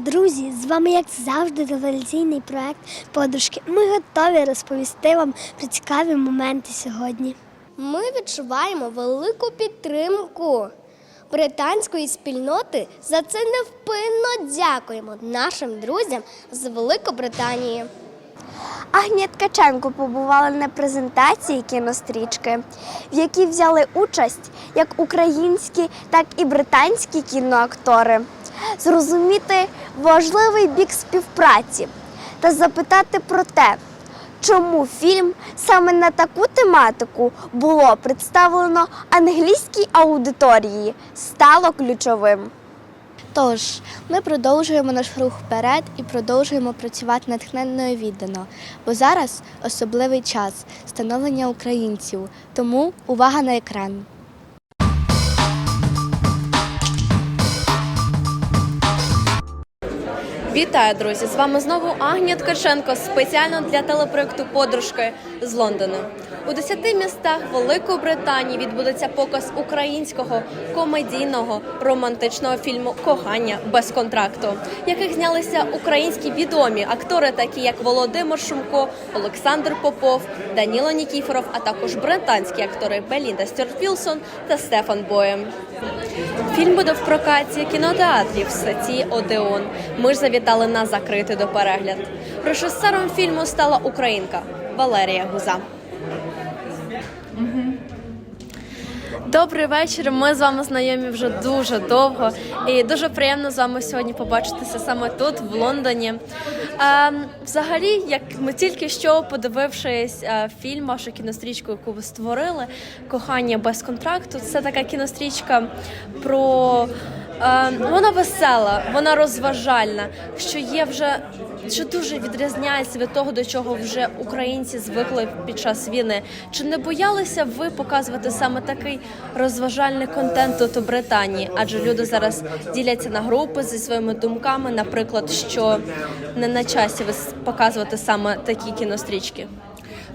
друзі! З вами, як завжди, революційний проект Подружки. Ми готові розповісти вам про цікаві моменти сьогодні. Ми відчуваємо велику підтримку британської спільноти. За це невпинно дякуємо нашим друзям з Великобританії. Агнія Ткаченко побувала на презентації кінострічки, в якій взяли участь як українські, так і британські кіноактори. Зрозуміти важливий бік співпраці та запитати про те, чому фільм саме на таку тематику було представлено англійській аудиторії, стало ключовим. Тож, ми продовжуємо наш рух вперед і продовжуємо працювати натхненно і віддано, бо зараз особливий час становлення українців. Тому увага на екран. Вітаю, друзі! З вами знову Агнія Ткаченко спеціально для телепроекту Подружки з Лондону. У десяти містах Великої Британії відбудеться показ українського комедійного романтичного фільму Кохання без контракту, яких знялися українські відомі актори, такі як Володимир Шумко, Олександр Попов, Даніло Нікіфоров, а також британські актори Белінда Стюарт та Стефан Боєм. Фільм буде в прокаті кінотеатрів в статті Одеон. Ми ж завітали на закритий до перегляд. Режисером фільму стала українка Валерія Гуза. Добрий вечір. Ми з вами знайомі вже дуже довго, і дуже приємно з вами сьогодні побачитися саме тут, в Лондоні. Е, взагалі, як ми тільки що подивившись е, фільм, вашу кінострічку, яку ви створили, кохання без контракту, це така кінострічка про. Е, вона весела, вона розважальна, що є вже що дуже відрізняється від того, до чого вже українці звикли під час війни. Чи не боялися ви показувати саме такий розважальний контент тут у Британії? Адже люди зараз діляться на групи зі своїми думками, наприклад, що не на часі ви показувати саме такі кінострічки.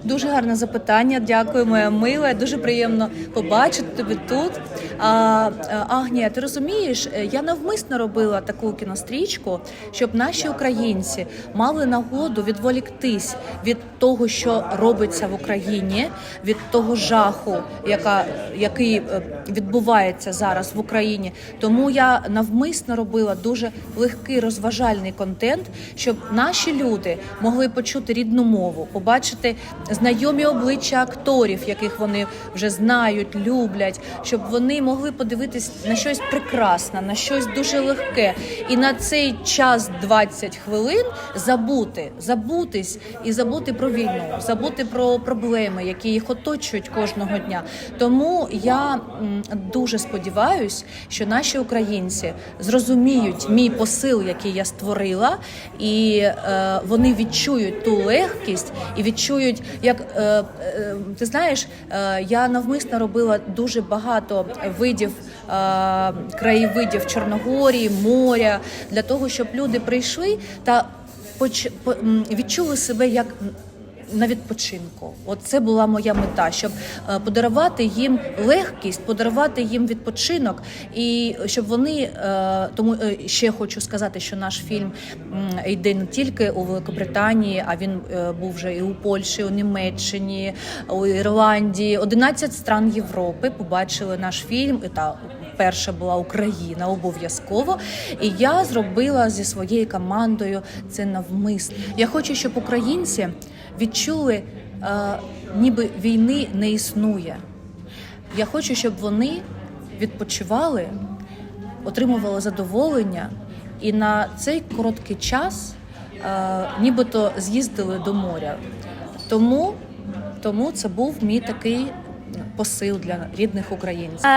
Дуже гарне запитання. Дякую, моя мила. Дуже приємно побачити тебе тут. А, а, Агнія, ти розумієш, е, я навмисно робила таку кінострічку, щоб наші українці мали нагоду відволіктись від того, що робиться в Україні, від того жаху, яка, який е, відбувається зараз в Україні. Тому я навмисно робила дуже легкий розважальний контент, щоб наші люди могли почути рідну мову, побачити знайомі обличчя акторів, яких вони вже знають, люблять, щоб вони могли подивитись на щось прекрасне, на щось дуже легке, і на цей час 20 хвилин забути, забутись і забути про війну, забути про проблеми, які їх оточують кожного дня. Тому я дуже сподіваюсь, що наші українці зрозуміють мій посил, який я створила, і е, вони відчують ту легкість і відчують, як е, е, ти знаєш, е, я навмисно робила дуже багато видів е, краєвидів Чорногорії, моря для того, щоб люди прийшли та відчули себе як на відпочинку. От це була моя мета, щоб е, подарувати їм легкість, подарувати їм відпочинок, і щоб вони е, тому е, ще хочу сказати, що наш фільм йде не тільки у Великобританії, а він був вже і у Польщі, у Німеччині, у Ірландії. 11 стран Європи побачили наш фільм і та. Перша була Україна обов'язково, і я зробила зі своєю командою це навмисно. Я хочу, щоб українці відчули, е, ніби війни не існує. Я хочу, щоб вони відпочивали, отримували задоволення і на цей короткий час е, нібито з'їздили до моря. Тому, тому це був мій такий посил для рідних українців.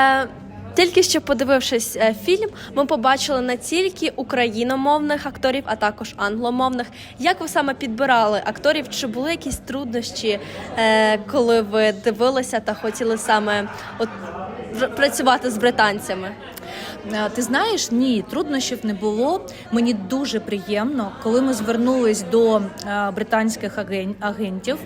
Тільки що подивившись е, фільм, ми побачили не тільки україномовних акторів, а також англомовних. Як ви саме підбирали акторів? Чи були якісь труднощі, е, коли ви дивилися та хотіли саме от працювати з британцями? Е, Ти знаєш, ні, труднощів не було. Мені дуже приємно, коли ми звернулись до британських агентів,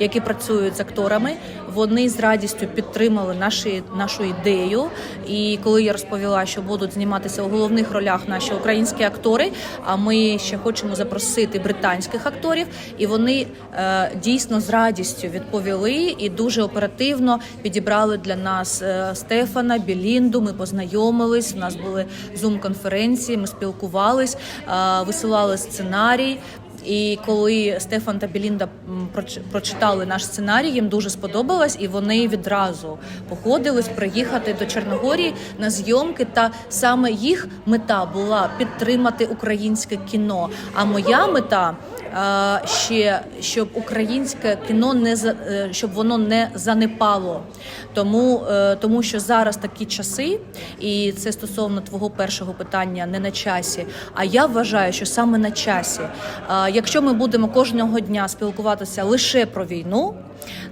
які працюють з акторами. Вони з радістю підтримали наші, нашу ідею. І коли я розповіла, що будуть зніматися у головних ролях наші українські актори, а ми ще хочемо запросити британських акторів, і вони е, дійсно з радістю відповіли і дуже оперативно підібрали для нас е, Стефана, Білінду. Ми познайомились. У нас були зум-конференції, ми спілкувались, е, висилали сценарій. І коли Стефан та Білінда прочитали наш сценарій, їм дуже сподобалось, і вони відразу походились приїхати до Чорногорії на зйомки. Та саме їх мета була підтримати українське кіно. А моя мета е, ще щоб українське кіно не е, щоб воно не занепало. Тому, е, тому що зараз такі часи, і це стосовно твого першого питання не на часі. А я вважаю, що саме на часі. Якщо ми будемо кожного дня спілкуватися лише про війну.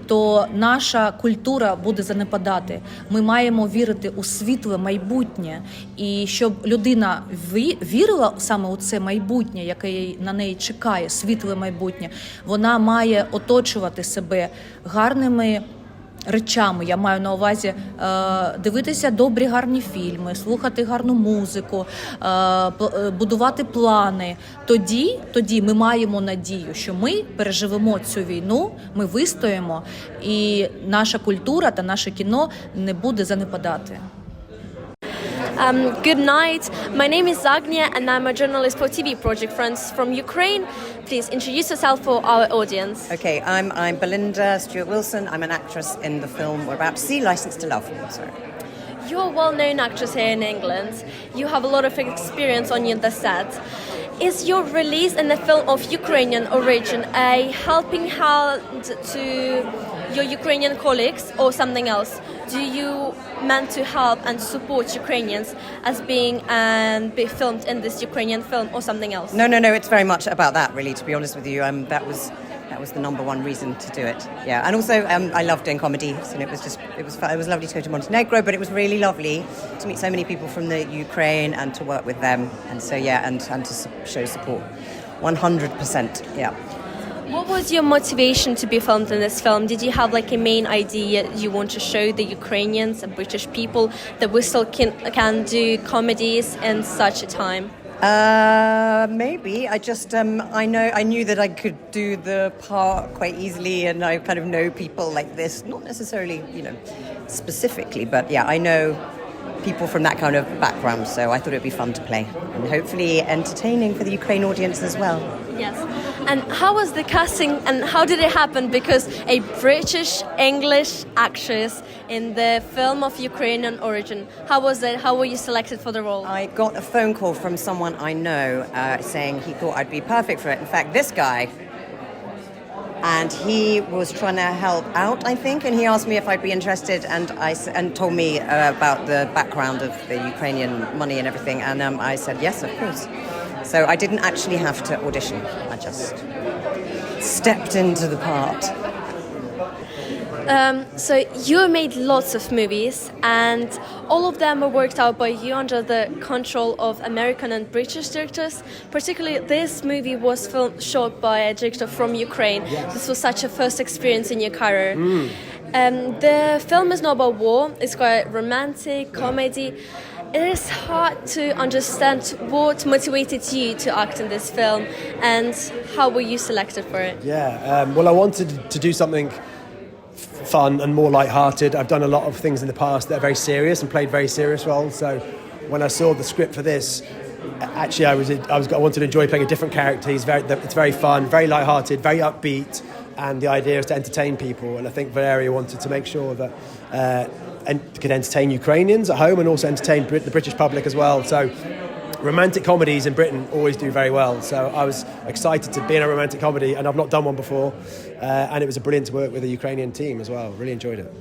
То наша культура буде занепадати. Ми маємо вірити у світле майбутнє, і щоб людина ві- вірила саме у це майбутнє, яке на неї чекає, світле майбутнє, вона має оточувати себе гарними речами. Я маю на увазі е, дивитися добрі гарні фільми, слухати гарну музику, е, е, будувати плани. Тоді, тоді ми маємо надію, що ми переживемо цю війну, ми вистоїмо, і наша культура та наше кіно не буде занепадати. Um, good night. My name is Zagnia, and I'm a journalist for TV Project Friends from Ukraine. Please introduce yourself for our audience. Okay, I'm, I'm Belinda Stewart Wilson. I'm an actress in the film we're about to see, License to Love. Sorry. You're a well-known actress here in England. You have a lot of experience on the set. Is your release in the film of Ukrainian origin a helping hand to your Ukrainian colleagues or something else? Do you meant to help and support Ukrainians as being and be filmed in this Ukrainian film or something else? No, no, no, it's very much about that, really, to be honest with you. Um, that was. That was the number one reason to do it. Yeah, and also um, I love doing comedy, and it was just it was fun. it was lovely to go to Montenegro, but it was really lovely to meet so many people from the Ukraine and to work with them, and so yeah, and and to show support, one hundred percent. Yeah. What was your motivation to be filmed in this film? Did you have like a main idea you want to show the Ukrainians and British people that we still can can do comedies in such a time? Uh, maybe. I just um, I know I knew that I could do the part quite easily, and I kind of know people like this. Not necessarily, you know, specifically, but yeah, I know people from that kind of background. So I thought it'd be fun to play, and hopefully entertaining for the Ukraine audience as well. Yes. And how was the casting and how did it happen? Because a British English actress in the film of Ukrainian origin, how was it? How were you selected for the role? I got a phone call from someone I know uh, saying he thought I'd be perfect for it. In fact, this guy. And he was trying to help out, I think, and he asked me if I'd be interested, and I and told me uh, about the background of the Ukrainian money and everything, and um, I said yes, of course. So I didn't actually have to audition; I just stepped into the part. Um, so you made lots of movies, and all of them were worked out by you under the control of American and British directors. Particularly, this movie was filmed, shot by a director from Ukraine. This was such a first experience in your career. Um, the film is not about war; it's quite romantic comedy. It is hard to understand what motivated you to act in this film, and how were you selected for it. Yeah, um, well, I wanted to do something fun and more light-hearted. I've done a lot of things in the past that are very serious and played very serious roles. So when I saw the script for this, actually, I was I was I wanted to enjoy playing a different character. He's very it's very fun, very light-hearted, very upbeat, and the idea is to entertain people. And I think Valeria wanted to make sure that. Uh, and could entertain Ukrainians at home and also entertain Brit- the British public as well. So romantic comedies in Britain always do very well. So I was excited to be in a romantic comedy, and I've not done one before. Uh, and it was a brilliant to work with a Ukrainian team as well. Really enjoyed it.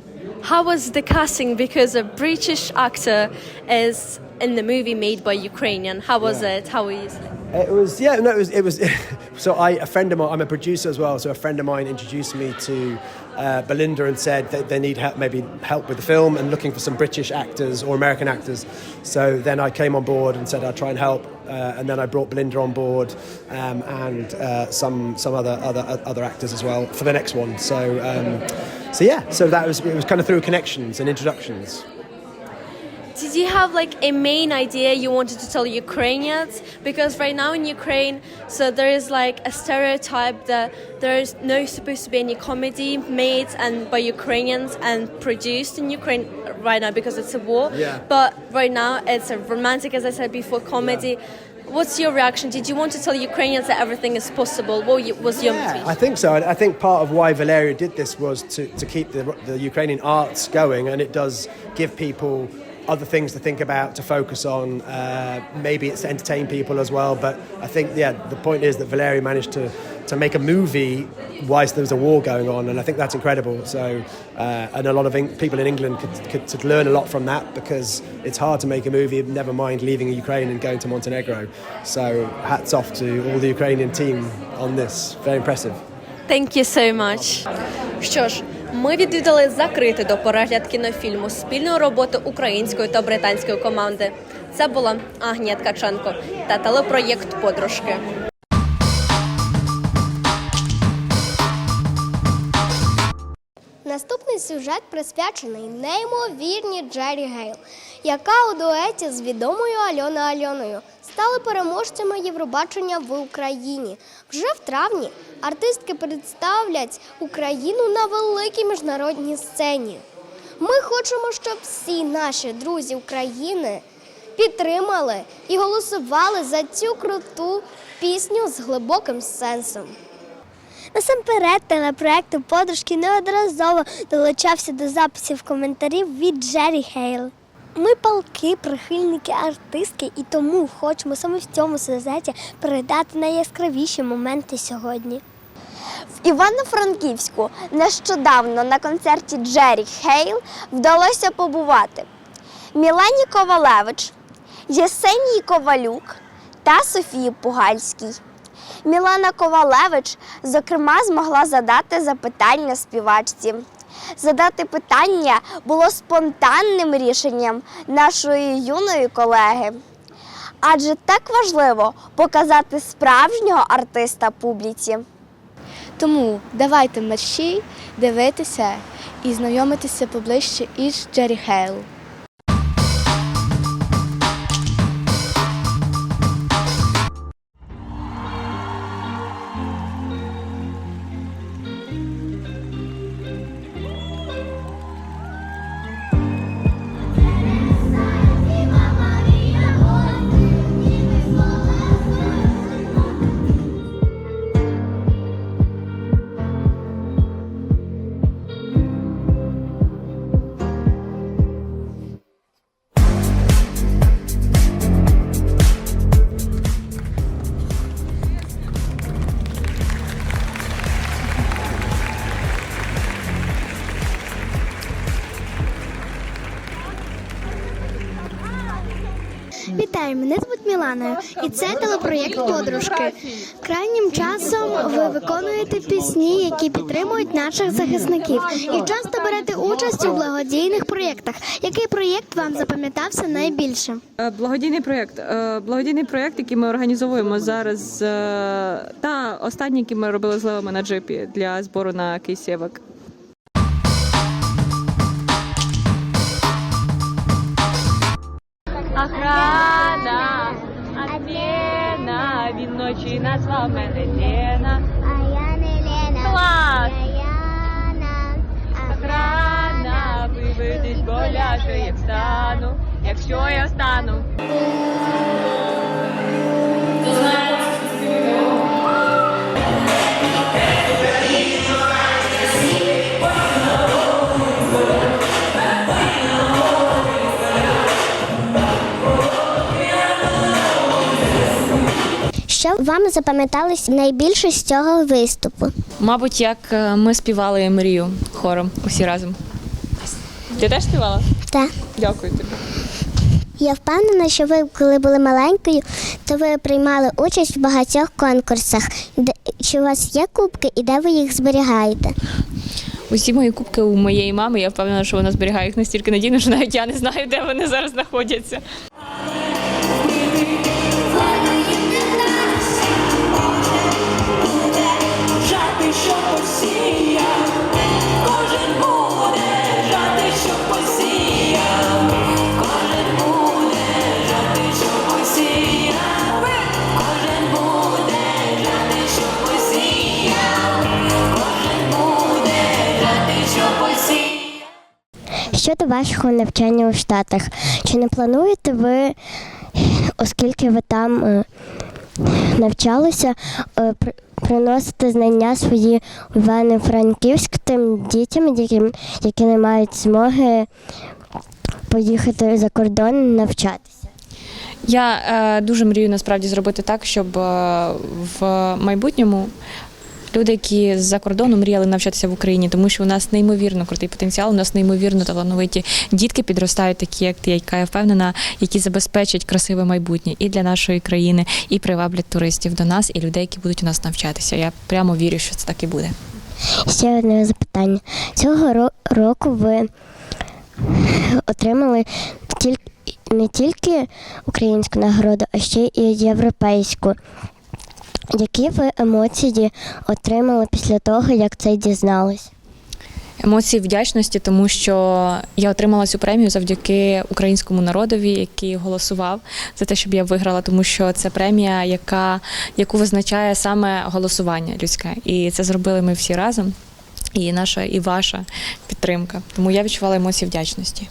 How was the casting? Because a British actor is in the movie made by Ukrainian. How was it? How were you? It was yeah no it was it was so I a friend of mine I'm a producer as well so a friend of mine introduced me to uh, Belinda and said that they need help maybe help with the film and looking for some British actors or American actors. So then I came on board and said I'd try and help. Uh, and then I brought Belinda on board um, and uh, some some other other other actors as well for the next one. So um, so yeah, so that was it was kind of through connections and introductions. Did you have like a main idea you wanted to tell Ukrainians? Because right now in Ukraine, so there is like a stereotype that there is no supposed to be any comedy made and by Ukrainians and produced in Ukraine right now because it's a war. Yeah. But right now it's a romantic, as I said before, comedy. What's your reaction? Did you want to tell Ukrainians that everything is possible? What was your Yeah, motivation? I think so. I I think part of why Valeria did this was to, to keep the, the Ukrainian arts going, and it does give people other things to think about, to focus on. Uh, maybe it's to entertain people as well. But I think, yeah, the point is that Valeria managed to, to make a movie whilst there was a war going on, and I think that's incredible. So, uh, and a lot of Eng- people in England could, could, could learn a lot from that because it's hard to make a movie, never mind leaving Ukraine and going to Montenegro. So, hats off to all the Ukrainian team on this. Very impressive. Thank you so much. Що ж, ми відвідали закритий до перегляд кінофільму спільної роботи української та британської команди. Це була Агнія Ткаченко та телепроєкт Подружки. Наступний сюжет присвячений неймовірній Джері Гейл, яка у дуеті з відомою Альоною Альоною стали переможцями Євробачення в Україні. Вже в травні артистки представлять Україну на великій міжнародній сцені. Ми хочемо, щоб всі наші друзі України підтримали і голосували за цю круту пісню з глибоким сенсом. Насамперед, телепроекту подружки неодноразово долучався до записів коментарів від Джері Хейл. Ми палки, прихильники артистки, і тому хочемо саме в цьому сюжеті передати найяскравіші моменти сьогодні. В Івано-Франківську нещодавно на концерті Джері Хейл вдалося побувати Мілані Ковалевич, Єсенії Ковалюк та Софії Пугальській. Мілана Ковалевич, зокрема, змогла задати запитання співачці. Задати питання було спонтанним рішенням нашої юної колеги. Адже так важливо показати справжнього артиста публіці. Тому давайте мерщій дивитися і знайомитися поближче із Джері Хейл. Вітаю, мене звуть Мілана, і це телепроєкт Подружки. Крайнім часом ви виконуєте пісні, які підтримують наших захисників, і часто берете участь у благодійних проєктах. Який проєкт вам запам'ятався найбільше? Е, Благодійний проєкт. Е, Благодійний проєкт, який ми організовуємо зараз, е, та останній, який ми робили з левами на джипі для збору на кейсівок. Охрана, ночі назвав мене Лена. А я не Лена, Клас! Охрана, виведіть боляше, як стану, якщо я стану. Що вам запам'яталось найбільше з цього виступу? Мабуть, як е, ми співали мрію хором усі разом. Ти теж співала? Так. Дякую тобі. Я впевнена, що ви, коли були маленькою, то ви приймали участь в багатьох конкурсах. Де, чи у вас є кубки і де ви їх зберігаєте? Усі мої кубки у моєї мами. Я впевнена, що вона зберігає їх настільки надійно, що навіть я не знаю, де вони зараз знаходяться. Вашого навчання у Штатах, чи не плануєте ви, оскільки ви там е, навчалися, е, приносити знання свої в Івано-Франківськ тим дітям, які, які не мають змоги поїхати за кордон навчатися? Я е, дуже мрію насправді зробити так, щоб е, в майбутньому люди, які з-за кордону мріяли навчатися в Україні, тому що у нас неймовірно крутий потенціал, у нас неймовірно талановиті дітки підростають, такі як ти, яка я впевнена, які забезпечать красиве майбутнє і для нашої країни, і приваблять туристів до нас, і людей, які будуть у нас навчатися. Я прямо вірю, що це так і буде. Ще одне запитання. Цього ро- року ви отримали тільки не тільки українську нагороду, а ще і європейську. Які ви емоції отримали після того, як це дізнались? емоції вдячності, тому що я отримала цю премію завдяки українському народові, який голосував за те, щоб я виграла, тому що це премія, яка яку визначає саме голосування людське, і це зробили ми всі разом. І наша, і ваша підтримка. Тому я відчувала емоції вдячності.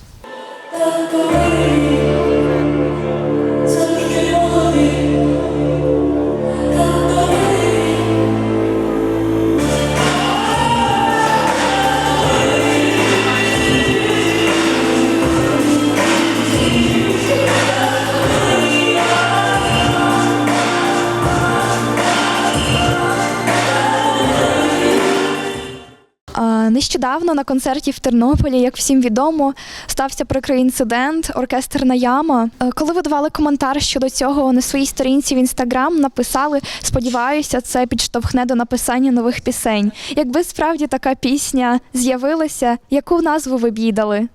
Нещодавно на концерті в Тернополі, як всім відомо, стався прикрий інцидент оркестрна яма. Е, Коли ви давали коментар щодо цього на своїй сторінці в інстаграм, написали: сподіваюся, це підштовхне до написання нових пісень. Якби справді така пісня з'явилася, яку назву ви б їй дали? Е,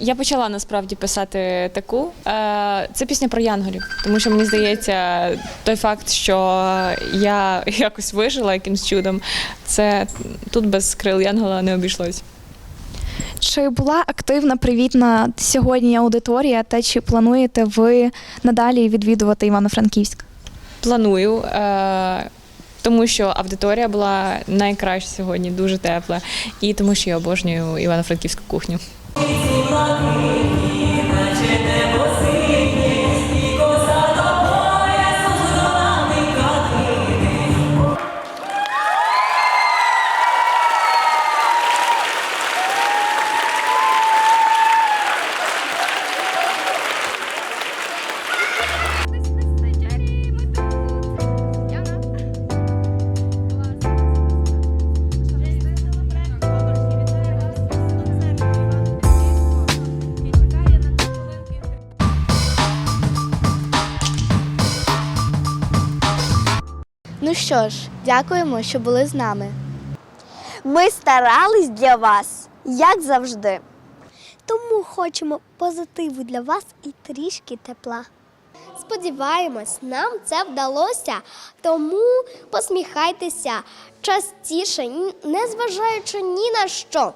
я почала насправді писати таку. Е, це пісня про янголів, тому що мені здається, той факт, що я якось вижила якимсь чудом, це тут без крил янгола не обійшлось. Чи була активна привітна сьогодні аудиторія, та чи плануєте ви надалі відвідувати Івано-Франківськ? Планую. Е, тому що аудиторія була найкраща сьогодні, дуже тепла, і тому що я обожнюю івано-франківську кухню. Ну що ж, дякуємо, що були з нами. Ми старались для вас, як завжди. Тому хочемо позитиву для вас і трішки тепла. Сподіваємось, нам це вдалося. Тому посміхайтеся частіше, незважаючи ні на що.